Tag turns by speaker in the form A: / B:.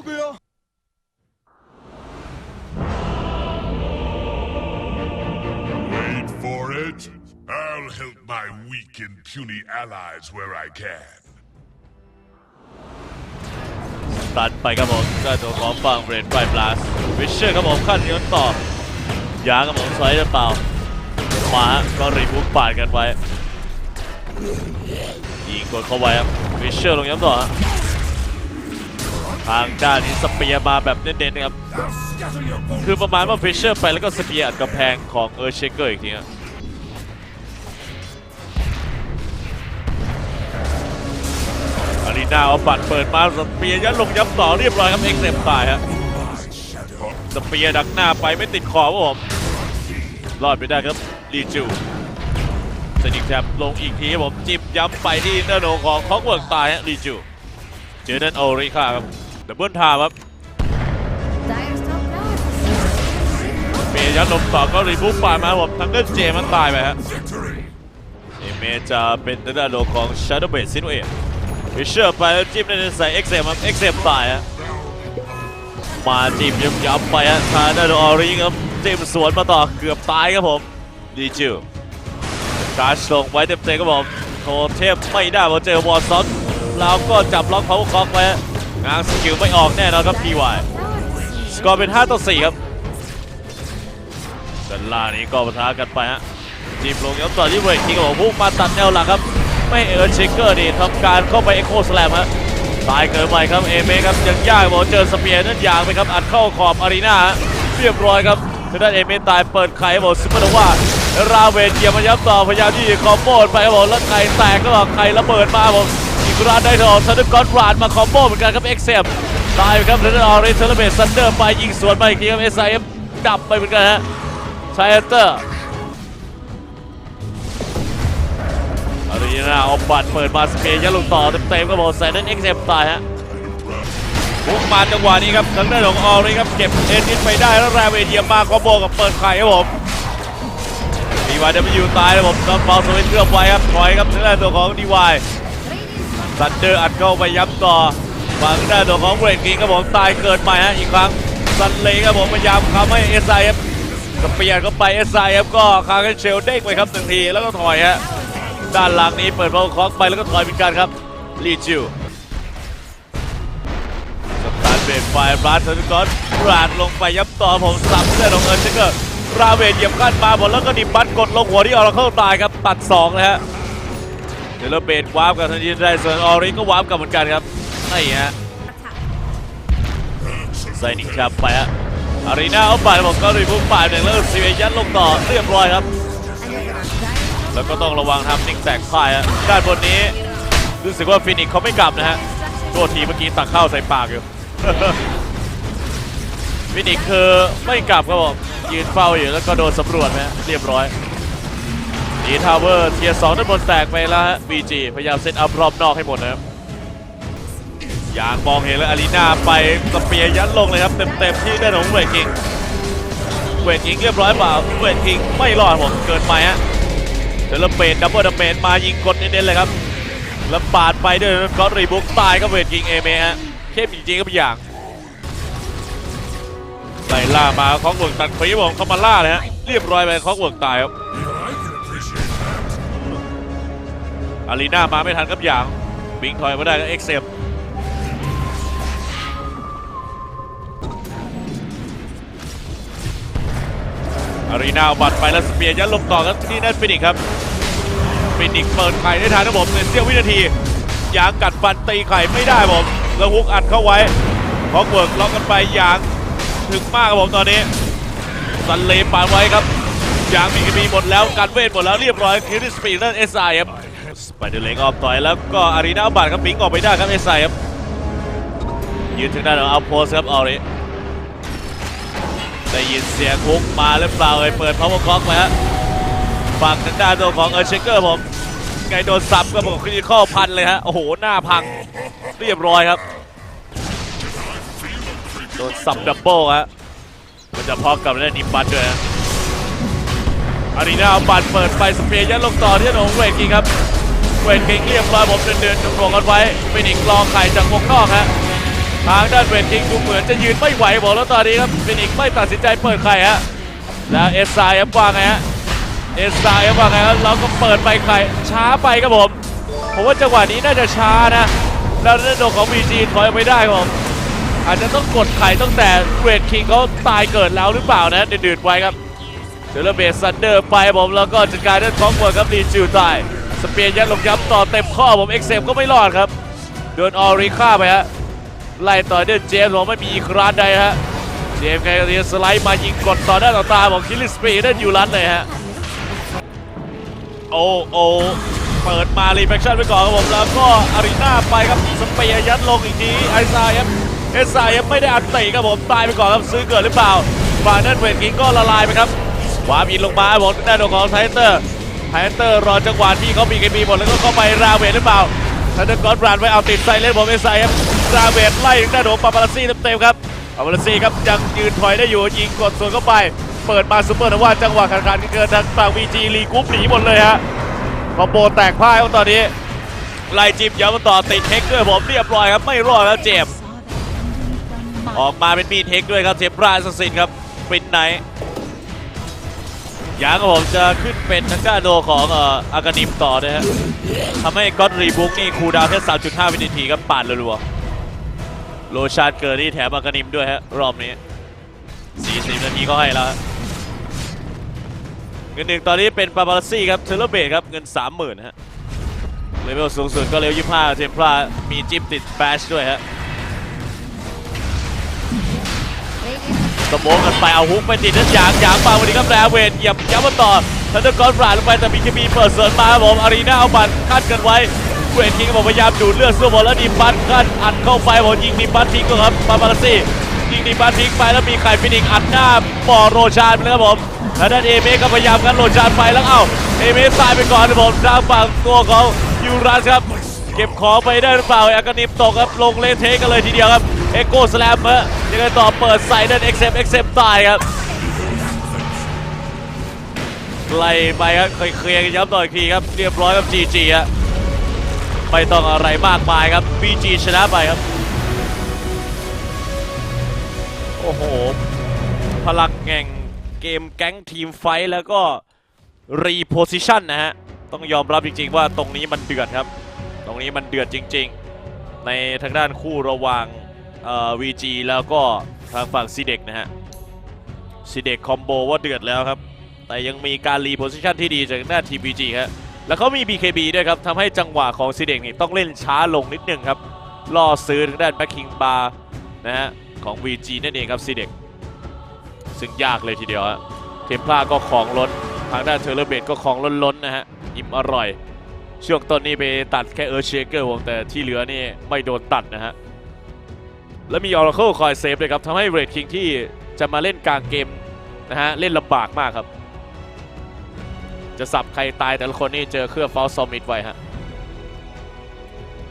A: 있다고요.
B: Wait for it. I'll help my weak and puny allies where I can.
C: ตันไปครับผมด้านตัวของฝั่งเบรนไฟบลัสวิชเชอร์ครับผมขั้นย้อนต่อยางครับผมสไลด์หรือเปล่ามาก็รีบุกปาดกันไว้ยิงกดเข้าไว้ครับวิชเชอร์ลงย้ำต่อฮะ ทางด้านนี้สเปียร์มาแบบเน้นๆนะครับ คือประมาณว่าฟิชเชอร์ไปแล้วก็สเปียร์อัดกำแพงของเออร์เชเกอร์อีกทีฮะอารีนาเอาบัตรเปิดมาสเปียร์ยัดลงย้ำต่อเรียบร้อยครับเอ็กเซมตายฮะสเปียร์ดักหน้าไปไม่ติดขอบผมรอดไปได้ครับลีจูสนิกแทบลงอีกทีครับผมจิ้มย้ำไปที่เนอร์โนของคอกเวิร์กตายฮะลีจูเจอเดนโอริค่าครับ ดับเบิลทามครับเมย์ยัดลมต่อก็รีบุกปาดมาครับผมทั้งเดินเจมันตายไปฮะเอเมย์จะเป็นทางด้านโลของชาร์ดเบสซินเอฟิชเชอร์ไปแล้วจิ้มในใส่เอ็กเซมครับเอ็กเซมตายฮะมาจิ้มย้ำๆไปฮะทางด้านออริงครับจิ้มสวนมาต่อเกือบตายครับผมดีจิวการชลงไว้เต็มๆครับผมโทเทพไม่ได้พอเจอวอร์ซอนเราก็จับล็อกเขาคอกไว้ฮะ ง้างสกิลไม่ออกแน่นอนครับ PY สกอร์เป็น 5 ต่อ 4 ครับด้านล่านี้ก็ปะทะกันไปฮะจีบลงย้ำต่อที่เวทคิงของพุ่งมาตัดแนวหลังครับ ไม่เอิร์ธเชคเกอร์นี่ทำการเข้าไปเอ็กโคสแลมฮะตายเกินไปครับเอเมครับยังยากบอกเจอสเปียร์นั่นยางไปครับอัดเข้าขอบอารีนาเรียบร้อยครับทางด้านเอเมตายเปิดไข่บอกซิปเปอร์โนว่าราเวนเหยียบมาย้ำต่อพยายามที่คอมโบไปบผมแล้วไข่แตกก็ไข่ระเบิดมาผม อีกรานได้ทองซันเดอร์กอตรานมาคอมโบเหมือนกันครับเอ็กเซมตายไปครับทางด้านออริเซลเบสซันเดอร์ไปยิงสวนมาอีกทีครับเอสไอเอ็มดับไปเหมือนกันฮะไซเอเตอร์อารีนาเอาบัตรเปิดมาสเปียร์ยัดลงต่อเต็มๆก็บอกแซนนั้นเอ็กเซมตายฮะบุกมาจังหวะนี้ครับทางด้านของออริครับเก็บเอ็นนิดไปได้แล้วแรเวเดียมาคอมโบกับเปิดไข่ครับผมดีวายเดบิวตายครับผมต้อนเบาสวิตเกือบไว้ครับถอยครับทางด้านตัวของดีวาย ซันเดอร์อัดเข้าไปย้ำต่อฝั่งด้านตัวของเบรดกิงครับผมตายเกินไปฮะอีกครั้งซันเลครับผมพยายามทำให้เอสไอเอฟสเปียร์เข้าไปเอสไอเอฟก็คาร์เกนเชลเด้งไปครับหนึ่งทีแล้วก็ถอยฮะด้านหลังนี้เปิดบอลคอกไปแล้วก็ถอยเหมือนกันครับลีจิวสตาร์ทเบรดไฟบลัสเทอร์กอนปราดลงไปย้ำต่อผมสับเสื้อของเอิร์นเชเกอร์ราเวทเหยียบกั้นมาหมดแล้วก็ดิบัตกดลงหัวที่ออร์เคิลตายครับตัดสองเลยฮะ เดลเบดวาร์ปกับทันทีได้ส่วนออริก็วาร์ปกับเหมือนกันครับนี่ฮะ
D: attack.
C: ไซนิกครับไปฮะอารีนาเอาไปผมก็รีบุกป่ายหนึ่งแล้วซีเวยันลงต่อเรียบร้อยครับ แล้วก็ต้องระวังทำนิ่งแตกพ่ายฮะด้านบนนี้รู้สึกว่าฟินิกเขาไม่กลับนะฮะโทษทีเมื่อกี้ตักเข้าใส่ปากอยู่ฟินิกคือไม่กลับครับผมยืนเฝ้าอยู่แล้วก็โดนสำรวจนะเรียบร้อย ดีทาวเวอร์เทียร์สองด้านบนแตกไปแล้วฮะ BG พยายามเซตอัพรอบนอกให้หมดนะครับอย่างมองเห็นแล้วอารีนาไปสเปียยัดลงเลยครับเต็มๆที่ด้านของเวทคิงเวทคิงเรียบร้อยเปล่าเวทคิงไม่รอดผมเกินไปฮะเดลเบดดับเบิลดับเบดมายิงกดเน้นๆเลยครับแล้วปาดไปด้วยก็รีบุกตายก็เวทคิงเอเมฮะเข้มจริงๆครับอย่างไล่ล่ามาคอกเวิร์กตัดฟรีผมเข้ามาล่าเลยฮะเรียบร้อยไปคอกเวิร์กตายครับ อารีนามาไม่ทันครับอย่างบิงถอยมาได้ก็เอ็กเซมอารีนาบัตรไปแล้วสเปียร์ยัดลงต่อครับที่นั่นฟินิกครับฟินิกเปิดไข่ได้ทันนะผมในเสี้ยววินาทียางกัดฟันตีไข่ไม่ได้ผมแล้วฮุกอัดเข้าไว้ฮอกเวิร์กล็อกกันไปยางถึงมากครับผมตอนนี้สันเลปาดไว้ครับยางมีกมีหมดแล้วการเวทหมดแล้วเรียบร้อยคิริสปีดนั่นเอสไอครับ สไปเดอร์เล็กออกต่อยแล้วก็อารีนาเอาบัตรครับบิงออกไปได้ครับเอสไอครับยืนถึงด้านของอัพโพสครับออริได้ยินเสียงฮุกมาหรือเปล่าเลยเปิดพาวเวอร์คล็อกไปฮะฝั่งทางด้านตัวของเออร์เชเกอร์ผมไงโดนซับก็บอกคริติคอลพันเลยฮะโอ้โหหน้าพังเรียบร้อยครับโดนซับดับเบิลฮะมันจะพอกับได้นิบัตด้วยฮะอารีนาเอาบัตรเปิดไปสเปียร์ยัดลงต่อที่ถนนเวกิงครับ เวทกิงเรียบร้อยผมเดินเดินๆตรงกันไว้ฟินิกซ์รอไข่จากวงนอกฮะทางด้านเวทคิงดูเหมือนจะยืนไม่ไหวบอกแล้วตอนนี้ครับฟินิกไม่ตัดสินใจเปิดใครฮะแล้วเอสไซครับว่าไงฮะเอสไซครับว่าไงครับเราก็เปิดไปใครช้าไปครับผมผมว่าจังหวะนี้น่าจะช้านะแล้วในโดนของ BG ถอยออกไปได้ครับอาจจะต้องกดไข่ตั้งแต่เวทคิงเขาตายเกิดแล้วหรือเปล่านะเดือดไว้ครับเดลเบสซันเดอร์ไปผมแล้วก็จัดการด้านของบวครับดีจิวตาย สเปียร์ยัดลงย้ำต่อเต็มข้อผมเอ็กเซมก็ไม่รอดครับโดนออริฆ่าไปฮะไล่ต่อเด้วยเจมส์ผมไม่มีอีกร้านใดฮะเจมส์ไกเรียสไลด์มายิงกดต่อหน้าต่อตาผมคิลลิสปีนั่นอยู่รันเลยฮะโอ้โอ้เปิดมารีแฟคชั่นไปก่อนครับผมแล้วก็อารีนาไปครับสเปียร์ยัดลงอีกทีไอซายครับเอสไซครับไม่ได้อันเตะครับผมตายไปก่อนครับซื้อเกิดหรือเปล่าฝั่งนั้นเวทกิงก็ละลายไปครับวาบินลงมาบนด้านของไทเตอร์ ไทเตอร์รอจังหวะที่เขามีกันมีหมดแล้วก็เข้าไปราเวทหรือเปล่าไทเตอร์กอดบรานไว้เอาติดใส่เล่นผมเอสไซครับราเวทไล่ถึงด้านของปาปาลัสซี่เต็มๆครับปาปาลัสซี่ครับยังยืนถอยได้อยู่ยิงกดสวนเข้าไป เปิดมาซูเปอร์นะว่าจังหวะขาดขาดเกินทางฝั่งวีจีลีกรุ๊ปหนีหมดเลยฮะคอมโบแตกพ่ายครับตอนนี้ไล่จิมย้ำมาต่อติดเทคด้วยผมเรียบร้อยครับไม่รอดแล้วเจมส์
D: Saw that ending from
C: ออกมาเป็นมีดเทคด้วยครับเทมปราสสินครับปินไน ยังผมจะขึ้นเป็นทางด้านโดของออากานิมต่อนะฮะทำให้ก็อดรีบุ๊กนี่คูดาวแค่ 3.5 วินาทีครับปาดรัวๆโลชานเกิดนี่แถมอากานิมด้วยฮะรอบนี้ 40 นาทีก็ให้แล้วเงินหนึ่งตอนนี้เป็นปาบาลซี่ครับเทเลเบตครับเงิน 30,000ฮะเลเวลสูงสุดก็เลเวล25 เทมปรามีจิ๊บติดแบชด้วยฮะ สโมองกันไปเอาฮุกไปติดนั่นยางยางมาวันนี้ครับแรเวนเหยียบย้ำมาต่อทันเดอร์กอนฟราดลงไปแต่มีเคมีเปิดเสริมมาครับผมอารีนาเอาบัตรขั้นกันไว้เวนคิงก็บอกพยายามดูดเลือดสู้บอลแล้วดีบัตขั้นอัดเข้าไปผมยิงดีบัตทิ้งก็ครับปาปาลซี่ยิงดีบัตทิ้งไปแล้วมีไข่ฟินิกอัดหน้าปอโรชานไปแล้วครับผมแล้วด้านเอเมก็พยายามกันโรชานไปแล้วเอ้าเอเมตายไปก่อนครับผมทางฝั่งตัวของยูรัสครับเก็บของไปได้หรือเปล่าแอกานิมตกครับลงเลเทกันเลยทีเดียวครับ เอ็กโกสแลมฮะยังไงต่อเปิดใส่นั่นเอ็กเซมเอ็กเซมตายครับไล่ไปครับเคลียร์กันย้ำต่ออีกทีครับ เรียบร้อยครับ GG ฮะไม่ต้องอะไรมากมายครับ BG ชนะไปครับ โอ้โห พลังแห่งเกมแก๊งทีมไฟแล้วก็รีโพซิชันนะฮะ ต้องยอมรับจริงๆว่าตรงนี้มันเดือดครับ ตรงนี้มันเดือดจริง ๆ ในทางด้านคู่ระหว่าง เอ่อ VG แล้วก็ทางฝั่งซีเด็กนะฮะซีเด็กคอมโบว่าเดือดแล้วครับ แต่ยังมีการรีโพซิชันที่ดีจากหน้าทีม VG ครับแล้วเขามี BKB ด้วยครับทำให้จังหวะของซีเด็กนี่ต้องเล่นช้าลงนิดนึงครับล่อซื้อทางด้านแบ็คคิงบาร์นะฮะของ VG นั่นเองครับซีเด็กซึ่งยากเลยทีเดียวฮะเทมพลาก็ของล้นทางด้านเทเลเบตก็ของล้นๆนะฮะอิ่มอร่อย ช่วงต้นนี้ไปตัดแค่เออร์เชเกอร์วงแต่ที่เหลือนี่ไม่โดนตัดนะฮะ และมีออร์เคิลคอยเซฟเลยครับทำให้เรดคิงที่จะมาเล่นกลางเกมนะฮะเล่นลำบากมากครับ จะสับใครตายแต่ละคนนี่เจอเครื่องฟอลซอมิดไว้ฮะ